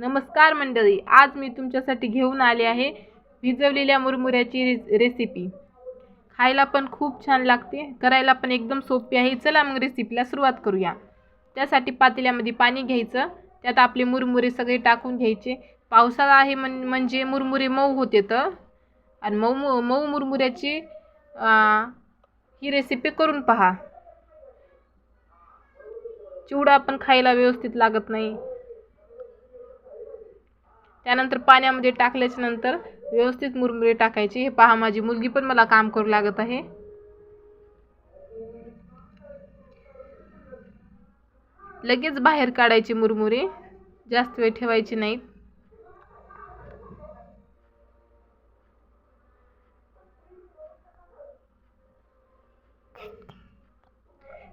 नमस्कार मंडळी आज मी तुमच्यासाठी घेऊन आले आहे भिजवलेल्या मुरमुऱ्याची रे रेसिपी खायला पण खूप छान लागते करायला पण एकदम सोपी आहे. चला मग रेसिपीला सुरुवात करूया. त्यासाठी पातेल्यामध्ये पाणी घ्यायचं त्यात आपले मुरमुरे सगळे टाकून घ्यायचे. पावसाळा आहे म्हण म्हणजे मुरमुरे मऊ होते तर आणि मऊ मऊ मऊ मुरमुऱ्याची ही रेसिपी करून पहा. चिवडा पण खायला व्यवस्थित लागत नाही. त्यानंतर पाण्यामध्ये टाकल्याच्या नंतर व्यवस्थित मुरमुरे टाकायचे. हे पहा माझी मुलगी पण मला काम करू लागत आहे. लगेच बाहेर काढायचे मुरमुरे. जास्त वेळ ठेवायचे नाहीत.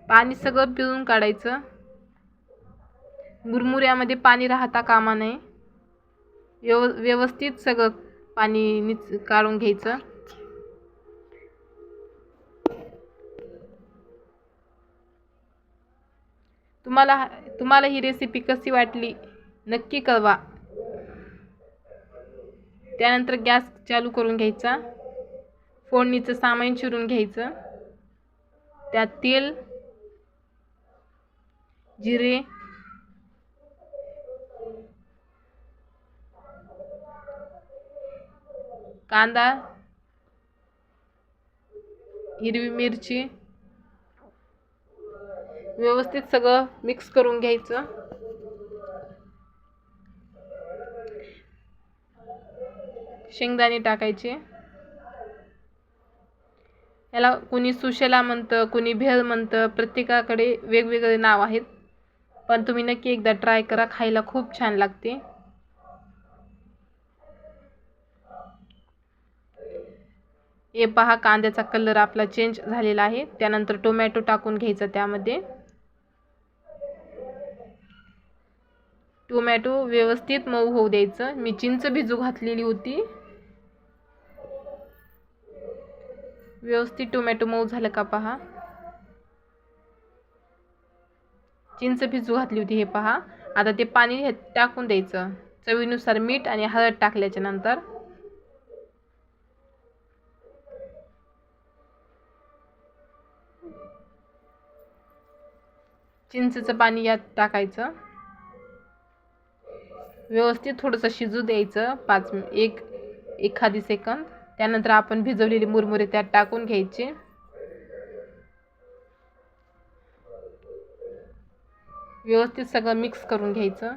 पाणी सगळं पिळून काढायचं. मुरमुऱ्यामध्ये पाणी राहता कामा नये. व्यव व्यवस्थित सगळं पाणी निच काढून घ्यायचं. तुम्हाला तुम्हाला ही रेसिपी कशी वाटली नक्की कळवा. त्यानंतर गॅस चालू करून घ्यायचा. फोडणीचं सामान चिरून घ्यायचं. त्यात तेल जिरे कांदा हिरवी मिरची व्यवस्थित सगळं मिक्स करून घ्यायचं. शेंगदाणे टाकायचे. याला कुणी सुशेला म्हणतं कुणी भेळ म्हणतं प्रत्येकाकडे वेगवेगळे नाव आहेत. पण तुम्ही नक्की एकदा ट्राय करा खायला खूप छान लागते. हे पहा कांद्याचा कलर आपला चेंज झालेला आहे. त्यानंतर टोमॅटो टाकून घ्यायचा त्यामध्ये. टोमॅटो व्यवस्थित मऊ होऊ द्यायचं. मी चिंच भिजू घातलेली होती. व्यवस्थित टोमॅटो मऊ झालं का पहा? चिंच भिजू घातली होती हे पहा. आता ते पाणी टाकून द्यायचं. चवीनुसार मीठ आणि हळद टाकल्याच्या नंतर. चिंचेचं पाणी यात टाकायचं. व्यवस्थित थोडंसं शिजू द्यायचं पाच एक एखादी सेकंद. त्यानंतर आपण भिजवलेले मुरमुरे त्यात टाकून घ्यायचे. व्यवस्थित सगळं मिक्स करून घ्यायचं.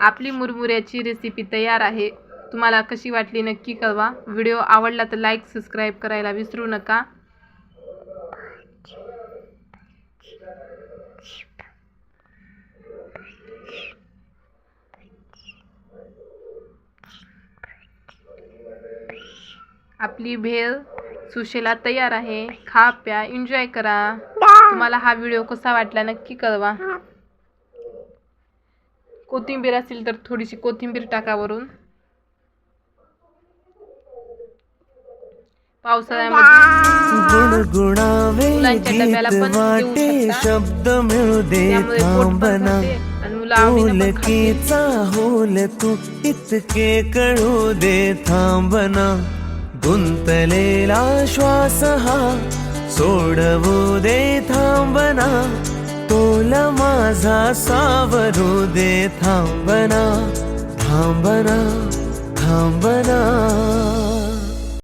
आपली मुरमुऱ्याची रेसिपी तयार आहे. तुम्हाला कशी वाटली नक्की कळवा. व्हिडिओ आवडला तर लाईक सबस्क्राईब करायला विसरू नका. आपली भेळ सुशेला तयार आहे. खा प्या एन्जॉय करा. तुम्हाला हा व्हिडिओ कसा वाटला नक्की कळवा. कोथिंबीर असेल तर थोडीशी कोथिंबीर टाका वरून. पावसाळ्यामध्ये मुलांच्या डब्याला पण देऊ. शब्द मिळू दे थांबना आणि मुलं आवडीनं होल तू इतके कळू दे थांबना गुंतलेला श्वास हा सोडवू दे थांबना तोल माझा सावरू दे थांबना थांबना थांबना